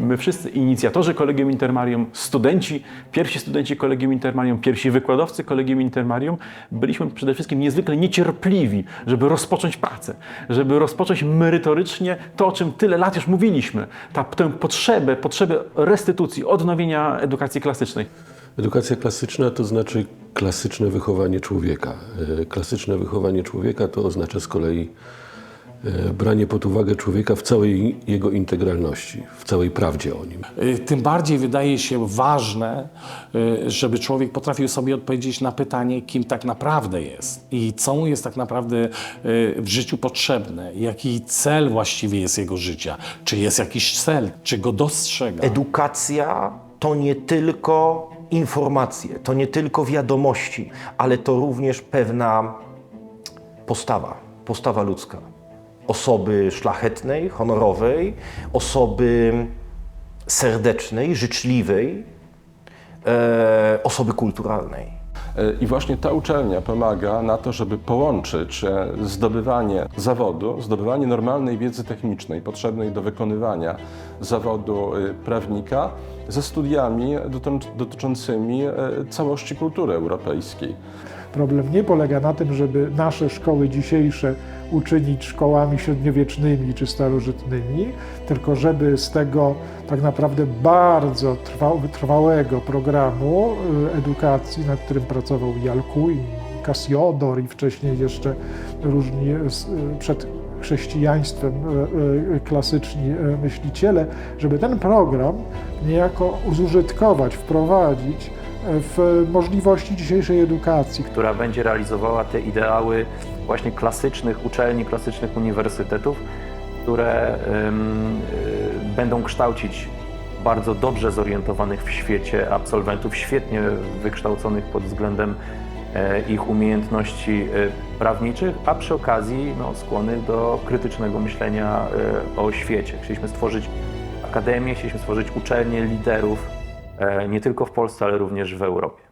my wszyscy inicjatorzy Kolegium Intermarium, studenci, pierwsi studenci Kolegium Intermarium, pierwsi wykładowcy Kolegium Intermarium, byliśmy przede wszystkim niezwykle niecierpliwi, żeby rozpocząć pracę, żeby rozpocząć merytorycznie to, o czym tyle lat już mówiliśmy, ta, tę potrzebę, potrzebę restytucji, odnowienia edukacji klasycznej. Edukacja klasyczna to znaczy klasyczne wychowanie człowieka. E, Klasyczne wychowanie człowieka to oznacza z kolei branie pod uwagę człowieka w całej jego integralności, w całej prawdzie o nim. Y, Tym bardziej wydaje się ważne, y, żeby człowiek potrafił sobie odpowiedzieć na pytanie, kim tak naprawdę jest i co mu jest tak naprawdę w życiu potrzebne, jaki cel właściwie jest jego życia, czy jest jakiś cel, czy go dostrzega. Edukacja to nie tylko informacje, to nie tylko wiadomości, ale to również pewna postawa, postawa ludzka. Osoby szlachetnej, honorowej, osoby serdecznej, życzliwej, e, osoby kulturalnej. I właśnie ta uczelnia pomaga na to, żeby połączyć e, zdobywanie zawodu, zdobywanie normalnej wiedzy technicznej potrzebnej do wykonywania zawodu e, prawnika ze studiami dotyczącymi e, całości kultury europejskiej. Problem nie polega na tym, żeby nasze szkoły dzisiejsze uczynić szkołami średniowiecznymi czy starożytnymi, tylko żeby z tego tak naprawdę bardzo trwa, wytrwałego programu y, edukacji, nad którym pracował i Alcuin, i wcześniej jeszcze różni y, y, przed chrześcijaństwem klasyczni myśliciele, żeby ten program niejako zużytkować, wprowadzić w możliwości dzisiejszej edukacji. która będzie realizowała te ideały właśnie klasycznych uczelni, klasycznych uniwersytetów, które y, będą kształcić bardzo dobrze zorientowanych w świecie absolwentów, świetnie wykształconych pod względem e, ich umiejętności e, prawniczych, a przy okazji no, skłonnych do krytycznego myślenia e, o świecie. Chcieliśmy stworzyć akademię, chcieliśmy stworzyć uczelnię liderów nie tylko w Polsce, ale również w Europie.